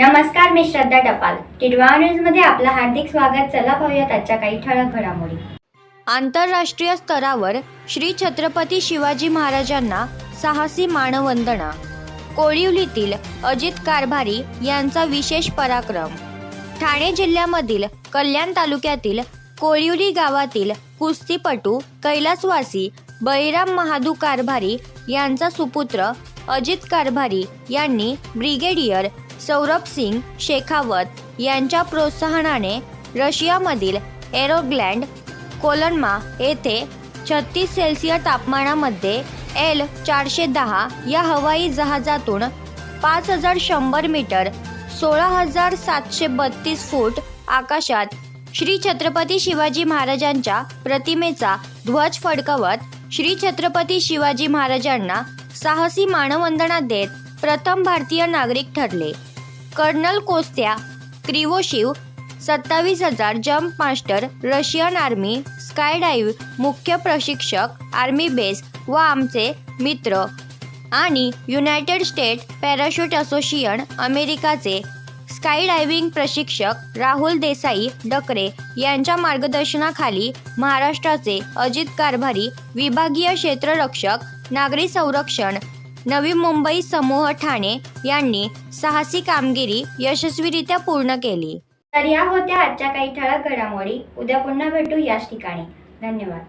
नमस्कार मी श्रद्धा टपाल. टिडवा न्यूजमध्ये आपलं हार्दिक स्वागत. चला पाहूयात आजच्या काही ठळक घडामोडी. आंतरराष्ट्रीय स्तरावर श्री छत्रपती शिवाजी महाराजांना साहसी मानवंदना. कोळिवलीतील अजित कारभारी यांचा विशेष पराक्रम. ठाणे जिल्ह्यामधील कल्याण तालुक्यातील कोळिवली गावातील कुस्तीपटू कैलासवासी बळीराम महादू कारभारी यांचा सुपुत्र अजित कारभारी यांनी ब्रिगेडियर सौरभ सिंग शेखावत यांच्या प्रोत्साहनाने रशियामधील एरोग्लँड कोलनमा येथे छत्तीस सेल्सिअस तापमानामध्ये एल चारशे दहा या हवाई जहाजातून पाच हजार शंभर मीटर सोळा हजार सातशे बत्तीस फूट आकाशात श्री छत्रपती शिवाजी महाराजांच्या प्रतिमेचा ध्वज फडकवत श्री छत्रपती शिवाजी महाराजांना साहसी मानवंदना देत प्रथम भारतीय नागरिक ठरले. कर्नल कोस्त्या क्रिवोशिव सत्तावीस हजार jump master Russian army skydive मुख्य प्रशिक्षक आर्मी बेस व आमचे मित्र आणि युनायटेड स्टेट पॅराशूट असोसिएशन अमेरिकाचे स्कायडायव्हिंग प्रशिक्षक राहुल देसाई डकरे यांच्या मार्गदर्शनाखाली महाराष्ट्राचे अजित कारभारी विभागीय क्षेत्ररक्षक नागरी संरक्षण नवी मुंबई समूह ठाणे यांनी साहसी कामगिरी यशस्वीरित्या पूर्ण केली. तर या होत्या आजच्या काही ठळक घडामोडी. उद्या पुन्हा भेटू याच ठिकाणी. धन्यवाद.